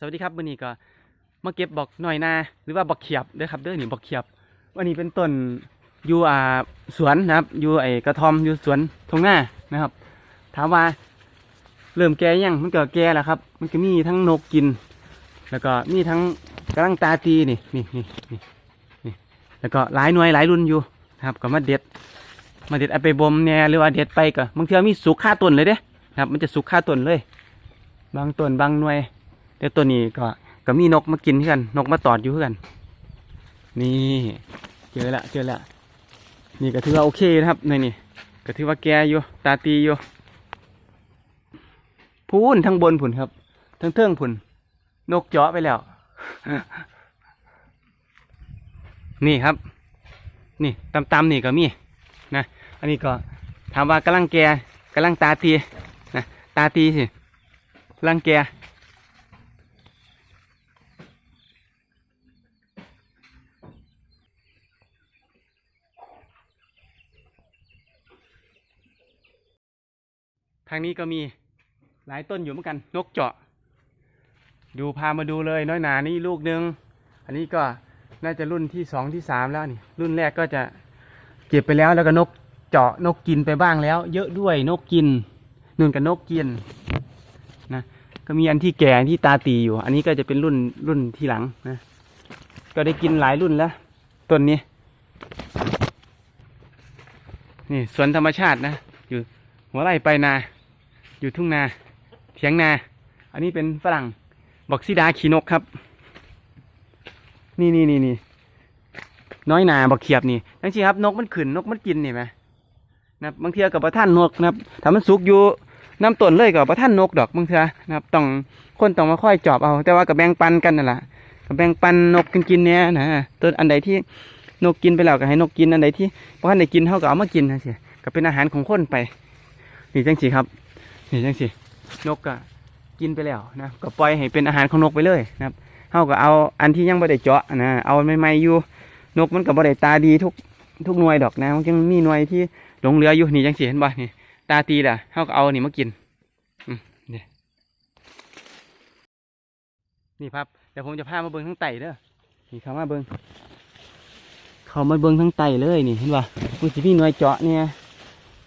สวัสดีครับวันนี้ก็มาเก็บบอกหน่อยนาหรือว่าบอกเขียบเด้อครับเด้อนี่บอกเขียบ วันนี้เป็นต้นอยู่อ่าสวนนะครับอยู่ไอ้กระท่อมอยู่สวนทงหน้านะครับ ถามว่าเริ่มแก่ยังมันก็แก่แล้วครับ มันก็มีทั้งนกกิน แล้วก็มีทั้งกระลังตาตีนี่นี่นี่นี่นี่แล้วก็หลายหน่วยหลายรุ่นอยู่นะครับ ก็มาเด็ด มาเด็ดเอาไปบ่มแหน่หรือว่าเด็ดไปก็บางเทีมีสุกค่าต้นเลยเด้นะครับ มันจะสุกค่าต้นเลย บางต้นบางหน่วย แต่ตัวนี้ก็ก็มีนกมากินเพื่อนนกมาตอดอยู่เพื่อนนี่เจอละเจอละนี่ก็ถือว่าโอเคนะครับในนี่ก็ถือว่าแกอยู่ตาตีอยู่พูนทั้งบนผุนครับทั้งเทิงผุนนกเจาะไปแล้ว นี่ครับ นี่ตำๆนี่ก็มีนะอันนี้ก็ถามว่ากำลังแกกำลังตาตีนะตาตีสิกำลังแก ทางนี้ก็มีหลายต้นอยู่เหมือนกัน นกเจาะ ดูพามาดูเลยน้อยหนานี่ลูกหนึ่งอันนี้ก็น่าจะรุ่นที่สองที่สามแล้วนี่รุ่นแรกก็จะเก็บไปแล้วแล้วก็นกเจาะนกกินไปบ้างแล้ว เยอะด้วยนกกินนุ่นกับนกกินนะก็มีอันที่แก่ที่ตาตีอยู่ อันนี้ก็จะเป็นรุ่นรุ่นที่หลังนะ ก็ได้กินหลายรุ่นแล้วต้นนี้ นี่สวนธรรมชาตินะ อยู่หัวไร่ไปนา อยู่ทุ่งนาเถียงนา อันนี้เป็นฝรั่งบอกซิดาขีนกครับ นี่นี่นี่นี่น้อยนาบอกเขียบนี่ทั้งที่ครับ นกมันขืนนกมันกินนี่ไหมนะบางเทีกับประท่านนกนะครับถ้ามันสุกอยู่น้ำต้นเลยกับประท่านนกดอกบางเทีนะครับต้องคนต้องมาค่อยจอบเอา แต่ว่ากับแบ่งปันกันนั่นแหละกับแบ่งปันนกกันกินเนี่ยนะต้นอันใดที่นกกินไปแล้วก็ให้นกกินอันใดที่พระท่านได้กินเขาก็เอามากินนะสิก็เป็นอาหารของคนไปนี่จังสิครับ นี่จังสินกก็กินไปแล้วนะก็ปล่อยให้เป็นอาหารของนกไปเลยนะครับเขาก็เอาอันที่ยังไม่ได้เจาะนะเอาใหม่ๆอยู่นกมันก็บ่ได้ตาดีทุกทุกหน่วยดอกนะมันยังมีหน่วยที่หลงเหลืออยู่นี่จังสิเห็นบ่นี่ตาตีล่ะเขาก็เอานี่มากินอนี่นี่ครับเดี๋ยวผมจะพามาเบิ้งทั้งไตเด้อนี่เข้ามาเบิ้งเขามาเบิ้งทั้งไตเลยนี่เห็นบ่มันสิมีหน่วยเจาะเนี่ย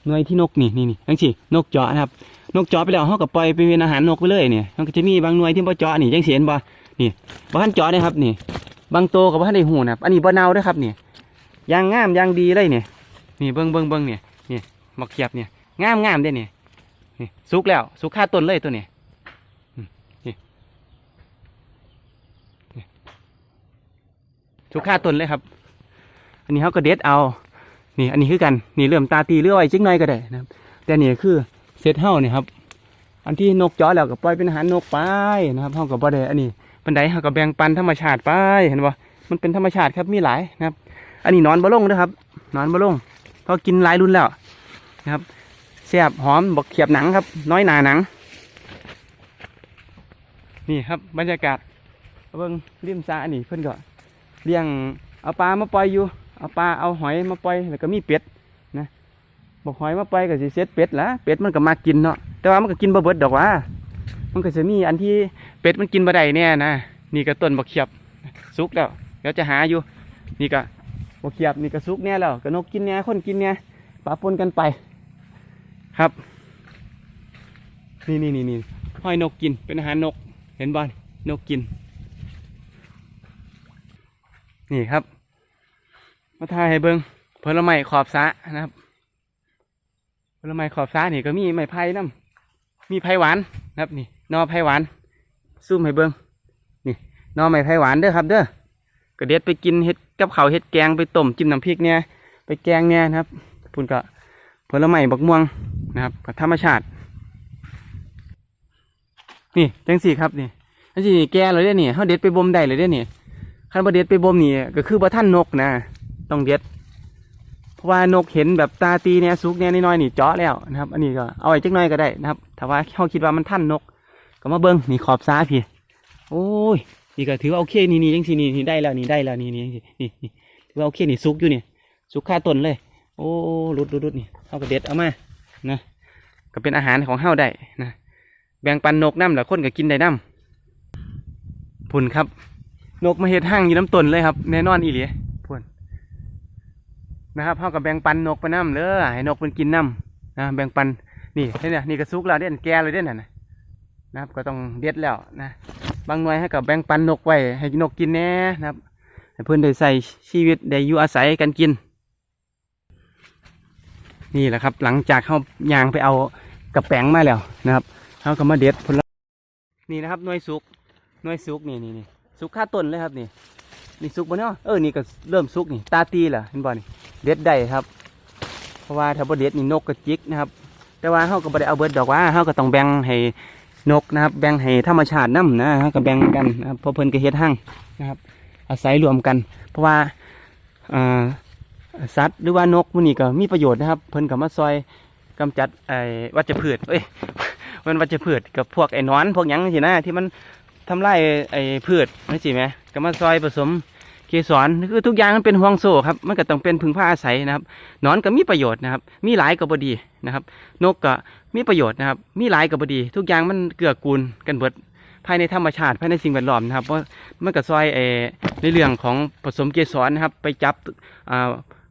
หน่วยที่นกนี่นี่นี่จังสินกเจาะนะครับ นกเจาะไปแล้วเขาก็ปล่อยไปเป็นอาหารนกไปเลยเนี่ยมันก็จะมีบางหน่วยที่บ่เจาะนี่จังเสิเห็นบ่นี่บ่ทันเจาะนะครับนี่ บางโตกับบ่ทันได้หูนะครับอันนี้บ่เน่าด้วยครับนี่ยางงามยางดีเลยเนี่ยนี่เบิ่งเบิ่งเบิ่งเนี่ยนี่หมอกเขียบเนี่ยงามงามเด้เนี่ยนี่สุกแล้วสุกค่าต้นเลยตัวเนี่ยสุกค่าต้นเลยครับ อันนี้เขาก็เด็ดเอา นี่อันนี้คือกันนี่เริ่มตาตีเรื่อยจิกหน่อยก็ได้นะครับ แต่นี่คือเซตเฮาเนี่ยครับ อันที่นกจ้อแล้วก็ปล่อยเป็นอาหารนกไปนะครับเฮาก็บ่ได้อันนี้ปันไดเฮาก็แบ่งปันธรรมชาติไปเห็นบ่มันเป็นธรรมชาติครับมีหลายนะครับ อันนี้นอนบ่ลงนะครับนอนบ่ลงเพราะกินหลายรุ่นแล้วนะครับแซ่บหอมบกเขียบหนังครับ น้อยหนาหนัง นี่ครับบรรยากาศเบิ่งริมสระนี่เพิ่นก็เลี้ยงเอาปลามาปล่อยอยู่ เอาปลาเอาหอยมาปล่อยแล้วก็มีเป็ดนะบอกหอยมาปล่อยก็สิเซ็ตเป็ดละเป็ดมันก็มากินเนาะแต่ว่ามันก็กินบ่เบิดดอกว่า มันก็จะมีอันที่เป็ดมันกินบ่ได้แน่นะนี่ก็ต้นบักเขียบสุกแล้วเดี๋ยวจะหาอยู่ นี่ก็บักเขียบนี่ก็สุกแน่แล้วก็นกกินแน่คนกินแน่ปะปนกันไป ครับ นี่นี่นี่นี่หอยนกกินเป็นอาหารนกเห็นบ่นกกิน นี่ครับ มาถ่ายให้เบิงผลไม้ขอบสะนะครับผลไม้ขอบสะนี่ก็มีไม้ไผ่น้ำมีไผ่หวานนะครับนี่นอไผ่หวานซูมให้เบิงนี่นอไม้ไผ่หวานเด้อครับ เด้อก็เด็ดไปกินเห็ดกับข้าวเห็ดแกงไปต้มจิ้มน้ำพริกเนี่ยไปแกงเนี่ยนะครับพุ่นก็ผลไม้บักม่วงนะครับกับธรรมชาติ นี่จังสี่ครับนี่จังสี่นี่แกเลยเด้อนี่เขาเด็ดไปบ่มได้เลยเด้อนี่คันบ่เด็ดไปบ่มนี่ก็คือบ่ท่านนกนะ ต้องเด็ด เพราะว่านกเห็นแบบตาตีเนี่ยสุกเนี่ยน้อยๆนี่เจาะแล้วนะครับ อันนี้ก็เอาไว้จักหน่อยก็ได้นะครับถ้าว่าเขาคิดว่ามันท่านนก ก็มาเบิ้งนี่ขอบซ้าพี่ โอ้ยนี่ก็ถือว่าโอเคนี่นี่จังซี่นี่นี่ได้แล้วนี่ได้แล้วนี่นี่นี่นี่ถือว่าโอเคนี่สุกอยู่นี่สุกค่าต้นเลย โอ้รุดรุดรุดนี่เอาก็เด็ดเอามานะก็เป็นอาหารของเฮาได้นะแบ่งปันนกน้ำแล้วคนก็กินได้น้ำพุ่นครับ นกมาเฮ็ดห้างอยู่น้ำต้นเลยครับ แน่นอนอีหลีพุ่ นะครับเฮากับแบ่งปันนกไปน้ำเลยให้นกมันกินน้ำนะแบ่งปันนี่เนี่ยนี่กระซุกแล้วเด่นแก่เลยเด่นน่ะนะนะครับ ก็ต้องเด็ดแล้วนะบางหน่วยให้กับแบ่งปันนกไว้ให้นกกินแน่นะครับให้เพื่อนได้ใส่ชีวิตได้อยู่อาศัยกันกิน นี่แหละครับ หลังจากเขายางไปเอากระแป้งมาแล้วนะครับเขาก็มาเด็ดผลนี่นะครับหน่วยสุกหน่วยสุกนี่นี่นี่สุกค่าต้นเลยครับนี่ นี่สุกบ่เนาะเออนี่ก็เริ่มสุกนี่ตาตีแหละเห็นบ่นี่เด็ดได้ครับ เพราะว่าถ้าบ่เด็ดนี่นกก็จิกนะครับ แต่ว่าเขาก็บ่ได้เอาเบิดดอกว่าเขาก็ต้องแบ่งให้นกนะครับ แบ่งให้ธรรมชาตินํนะเขาก็แบ่งกันนะครับเพราะเพิ่นก็เฮ็ดห้างนะครับ อาศัยรวมกัน เพราะว่าอ่าสัตว์หรือว่านกมันนี่ก็มีประโยชน์นะครับ เพิ่นก็มาซอยกำจัดไอ้วัชพืชเอ้ยมันวัชพืชกับพวกไอ้นอน พวกหยังสินะที่มันทำลายไอ้พืชนั่นสิไหมก็มาซอยผสม เกสรคือทุกอย่างมันเป็นห่วงโซ่ครับมันก็ต้องเป็นพึ่งพาอาศัยนะครับนอนก็มีประโยชน์นะครับ มีหลายก็บดีนะครับ นกก็มีประโยชน์นะครับ มีหลายก็บดี ทุกอย่างมันเกื้อกูลกันเบิดภายในธรรมชาติภายในสิ่งแวดล้อมนะครับเพราะมันก็ซอยไอ้ในเรื่องของผสมเกสรนะครับ ไปจับ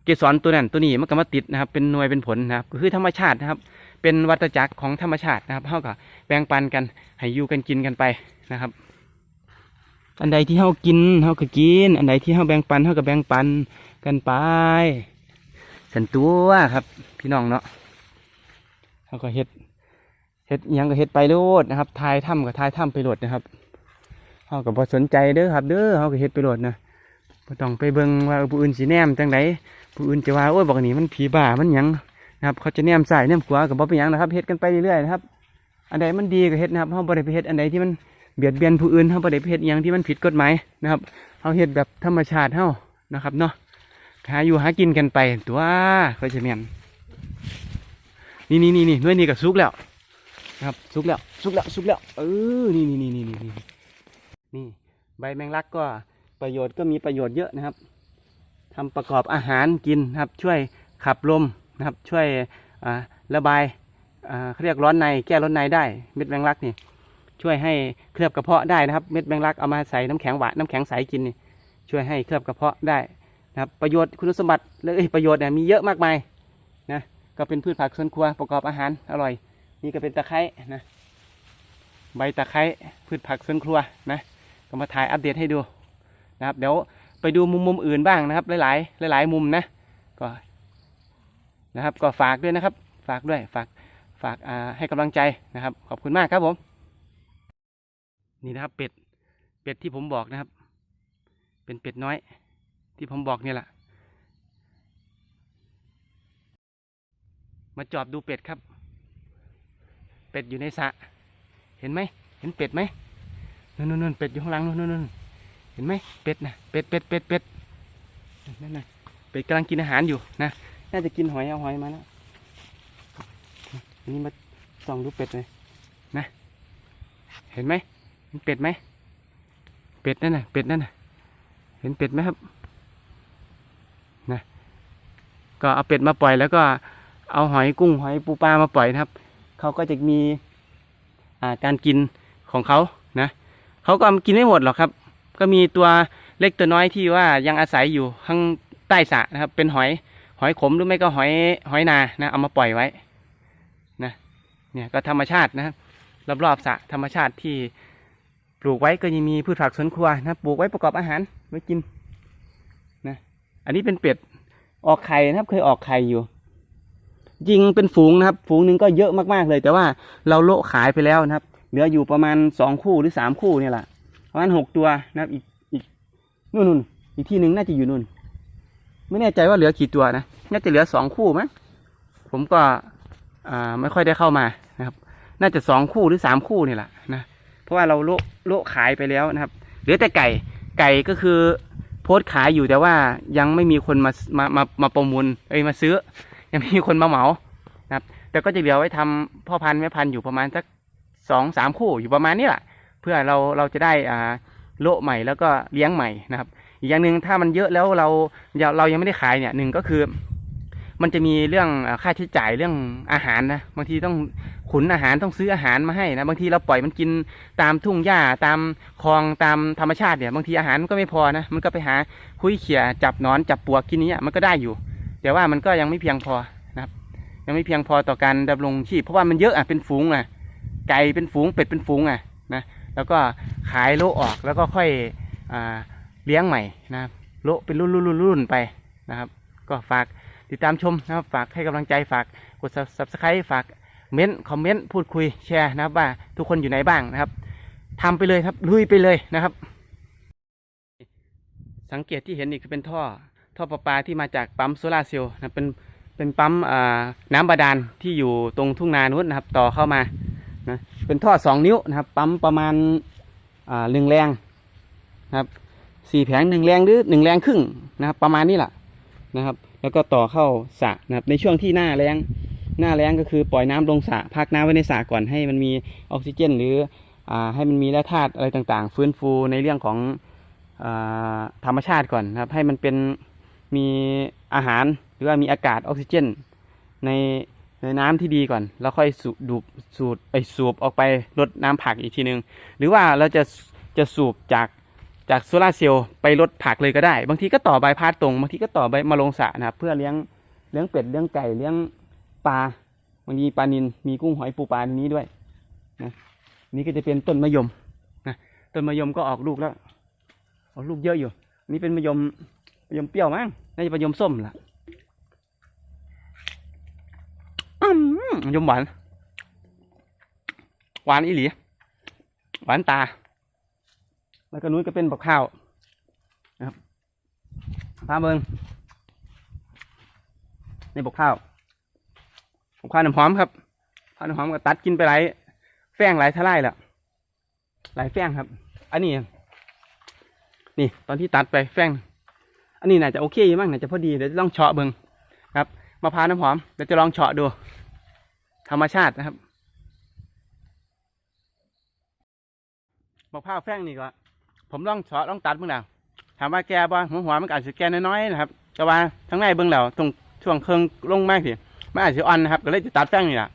เกสรตัวนั้นตัวนี้มันก็มาติดนะครับ เป็นหน่วยเป็นผลนะครับคือธรรมชาตินะครับ เป็นวัฏจักรของธรรมชาตินะครับเท่ากับแบ่งปันกันให้อยู่กันกินกันไปนะครับ อันใดที่เฮากินเฮาก็กิน อันใดที่เฮาแบ่งปันเฮาก็แบ่งปันกันไปสันตัวครับ พี่น้องเนาะเฮาก็เฮ็ดเฮ็ดยังก็เฮ็ดไปโลดนะครับทายถ้ำก็ทายถ้ำไปโลดนะครับเฮาก็บ่สนใจเด้อครับ เด้อเฮาก็เฮ็ดไปโลดนะบ่ต้องไปเบิ่งว่าผู้อื่นสิแนมจังไดผู้อื่นจะว่าโอ้ยบอกนนี้มันผีบ้ามันยังนะครับ เขาจะแนมใส่แนมขวาก็บ่เป็นยังนะครับเฮ็ดกันไปเรื่อยๆนะครับ อันใดมันดีก็เฮ็ดนะครับเฮาบ่ได้ไปเฮ็ดอันใดที่มัน เบียดเบียนผู้อื่นเฮาบ่ได้เฮ็ดหยังที่มันผิดกฎหมายนะครับเฮาเฮ็ดแบบธรรมชาติเฮานะครับเนาะหาอยู่หากินกันไปตัวเขาจะแม่นนี่นี่นี่นี่หน่วยนี้ก็สุกแล้วนะครับสุกแล้วสุกแล้วสุกแล้วเออนี่นี่นี่นี่นี่นี่นี่ใบแมงลักก็ประโยชน์ก็มีประโยชน์เยอะนะครับทำประกอบอาหารกินนะครับ ช่วยขับลมนะครับ ช่วยอ่าระบายอ่าเขาเรียกร้อนในแก้ร้อนในได้ เม็ดแมงลักนี่ ช่วยให้เคลือบกระเพาะได้นะครับ เม็ดแมงลักเอามาใส่น้ำแข็งหวานน้ำแข็งใสกินนี่ช่วยให้เคลือบกระเพาะได้นะครับประโยชน์คุณสมบัติเลยประโยชน์เนี่ยมีเยอะมากมายนะก็เป็นพืชผักสวนครัวประกอบอาหารอร่อย นี่ก็เป็นตะไคร้นะใบตะไคร้พืชผักสวนครัวนะก็มาถ่ายอัปเดตให้ดูนะครับ เดี๋ยวไปดูมุมมุมอื่นบ้างนะครับ หลายๆ หลาย ๆ มุมนะก็นะครับก็ฝากด้วยนะครับ ฝากด้วยฝากฝากอ่าให้กำลังใจนะครับ ขอบคุณมากครับผม นี่นะครับ เป็ด เป็ดที่ผมบอกนะครับ เป็นเป็ดน้อย ที่ผมบอกนี่แหละ มาจอบดูเป็ดครับ เป็ดอยู่ในสระ เห็นไหม เห็นเป็ดไหมนู่นนู่นเป็ดอยู่ข้างหลังนู่นนู่นเห็นไหมเป็ดนะเป็ดเป็ดเป็ดเป็ดนั่นนะเป็ดกำลังกินอาหารอยู่นะ น่าจะกินหอยเอาหอยมาแล้วนนี้มาส่องดูเป็ดเลยนะ เห็นไหม เป็ดไหม เป็ดนั่นน่ะ เป็ดนั่นน่ะ เห็นเป็ดไหมครับ นะ ก็เอาเป็ดมาปล่อยแล้วก็เอาหอยกุ้งหอยปูปลามาปล่อยนะครับ เขาก็จะมีอ่าการกินของเขานะ เขาก็กินไม่หมดหรอกครับ ก็มีตัวเล็กตัวน้อยที่ว่ายังอาศัยอยู่ข้างใต้สระนะครับ เป็นหอย หอยขมหรือไม่ก็หอยหอยนา นะ เอามาปล่อยไว้ นะ เนี่ยก็ธรรมชาตินะครับรอบๆสระธรรมชาติที่ ปลูกไว้ก็ยังมีพืชผักสวนครัวนะปลูกไว้ประกอบอาหารไว้กินนะอันนี้เป็นเป็ดออกไข่นะครับ เคยออกไข่อยู่จริงเป็นฝูงนะครับ ฝูงหนึ่งก็เยอะมากๆเลย แต่ว่าเราโละขายไปแล้วนะครับ เหลืออยู่ประมาณสองคู่หรือสามคู่เนี่ยแหละประมาณหกตัวนะครับ อีกอีกนู่นนู่นอีกที่หนึ่งน่าจะอยู่นู่น ไม่แน่ใจว่าเหลือกี่ตัวนะน่าจะเหลือสองคู่มั้งผมก็อ่าไม่ค่อยได้เข้ามานะครับ น่าจะสองคู่หรือสามคู่นี่แหละนะ ราะว่าเราโละโละขายไปแล้วนะครับ เหลือแต่ไก่ไก่ก็คือโพสต์ขายอยู่แต่ว่ายังไม่มีคนมามามามาประมูลเอ้ยมาซื้อ ยังไม่มีคนมาเหมานะครับ แต่ก็จะเหลือไว้ทำพ่อพันธุ์แม่พันธุ์อยู่ประมาณสักสองสามคู่อยู่ประมาณนี้แหละเพื่อเราเราจะได้อ่าโละใหม่แล้วก็เลี้ยงใหม่นะครับ อีกอย่างหนึ่งถ้ามันเยอะแล้วเราเราเรายังไม่ได้ขายเนี่ยหนึ่งก็คือ มันจะมีเรื่องค่าใช้จ่ายเรื่องอาหารนะบางทีต้องขุนอาหารต้องซื้ออาหารมาให้นะบางทีเราปล่อยมันกินตามทุ่งหญ้าตามคลองตามธรรมชาติเนี่ยบางทีอาหารมันก็ไม่พอนะมันก็ไปหาคุยเขี่ยจับนอนจับปลวกกินเนี้ยมันก็ได้อยู่ แต่ว่ามันก็ยังไม่เพียงพอนะครับ ยังไม่เพียงพอต่อการดำรงชีพเพราะว่ามันเยอะอะเป็นฝูงอะไก่เป็นฝูงเป็ดเป็นฝูงอะนะแล้วก็ขายโลออกแล้วก็ค่อยอเลี้ยงใหม่นะครับโลเป็นรุ่นรุ่นรุ่นรุ่นไปนะครับ ก็ฝาก ติดตามชมนะครับฝากให้กำลังใจฝากกด subscribe ฝากเม้นคอมเมนต์พูดคุยแชร์นะครับว่าทุกคนอยู่ไหนบ้างนะครับทำไปเลยครับลุยไปเลยนะครับ สังเกตที่เห็นนี่คือเป็นท่อท่อประปาที่มาจากปั๊มโซลาร์เซลล์นะเป็นเป็นปั๊มน้ำบาดาลที่อยู่ตรงทุ่งนานู้นนะครับ ต่อเข้ามานะเป็นท่อสองนิ้วนะครับ ปั๊มประมาณหนึ่งแรงนะครับสี่แผงหนึ่งแรงหรือหนึ่งแรงครึ่งนะครับ ประมาณนี้แหละ นะครับ แล้วก็ต่อเข้าสระนะครับ ในช่วงที่หน้าแรงหน้าแรงก็คือปล่อยน้ำลงสระพักน้ำไว้ในสระก่อนให้มันมีออกซิเจน หรืออ่าให้มันมีแร่ธาตุอะไรต่างๆ ฟื้นฟูในเรื่องของอธรรมชาติก่อนนะครับ ให้มันเป็นมีอาหารหรือว่ามีอากาศออกซิเจน ในในน้ำที่ดีก่อน แล้วค่อยสูบดูดสูดไปสูบออกไปลดน้ำผักอีกทีนึง หรือว่าเราจะจะสูบจาก จากโซลาร์เซลล์ไปลดผักเลยก็ได้ บางทีก็ต่อใบพาดตรงบางทีก็ต่อใบมาลงสระนะครับเพื่อเลี้ยงเลี้ยงเป็ดเลี้ยงไก่เลี้ยงปลาบางทีปลานินมีกุ้งหอยปูปลาในนี้ด้วยนะนี่ก็จะเป็นต้นมะยมนะต้นมะยมก็ออกลูกแล้วออกลูกเยอะอยู่ นี่เป็นมะยมมะยมเปรี้ยวมั้งน่าจะมะยมส้มล่ะมมะยมหวานหวานอีหลีหวานตา แล้วก็นู้นก็เป็นบักข้าวนะครับพาเบิงในบักข้าวบักข้าวน้ำหอมครับข้าวน้ำหอมก็ตัดกินไปหลายแฟ้งหลายทลายแล้วหลายแฟ้งครับ อันนี้ นี่ตอนที่ตัดไปแฟ้งอันนี้น่าจะโอเคมั้งน่าจะพอดีเดี๋ยวจะลองเฉาะเบิงครับมะพร้าวน้ำหอมเดี๋ยวจะลองเฉาะดู ธรรมชาตินะครับมะพร้าวแฟ้งนี่ก็ ผมลองเฉาะลองตัดเบิ่งแล้วถามว่าแกบ่หัวหัวมันก็อาจจะแกน้อยๆนะครับ แต่ว่าทั้งในเบิ่งแล้วตรงช่วงเครื่องลงมากสิมันอาจจะอ่อนนะครับ ก็เลยจะตัดแฟ้งนี่แหละ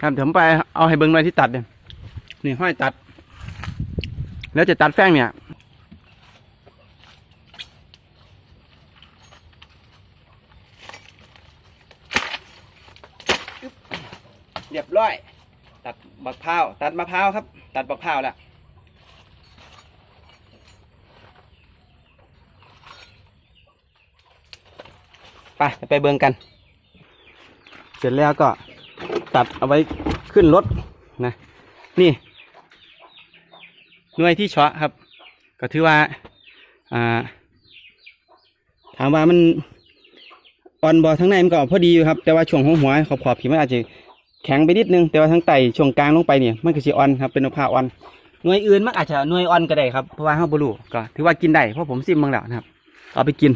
ครับเดี๋ยวผมไปเอาให้เบิ่งหน่อยที่ตัดเนี่ยนี่ห้อยตัด แล้วจะตัดแฟ้งเนี่ยเรียบร้อย ตัดบักพร้าวตัดมะพร้าวครับ ตัดบักพร้าวแล้ว ไปไปเบิ่งกัน เสร็จแล้วก็ตัดเอาไว้ขึ้นรถนะนี่หน่วยที่เฉาะครับ ก็ถือว่าอ่า ถามว่ามันอ่อนบอทั้งในมันก็พอดีอยู่ครับ แต่ว่าช่วงหัวหัวขอบขอบๆผีมันอาจจะแข็งไปนิดนึง แต่ว่าทั้งไตช่วงกลางลงไปเนี่ยมันก็สิอ่อนครับเป็นมะพร้าอ่อนหน่วยอื่นมันอาจจะหน่วยอ่อนก็ได้ครับเพราะว่าห้าบรูก็ถือว่ากินได้เพราะผมซิมบางแล้วนะครับ เอาไปกิน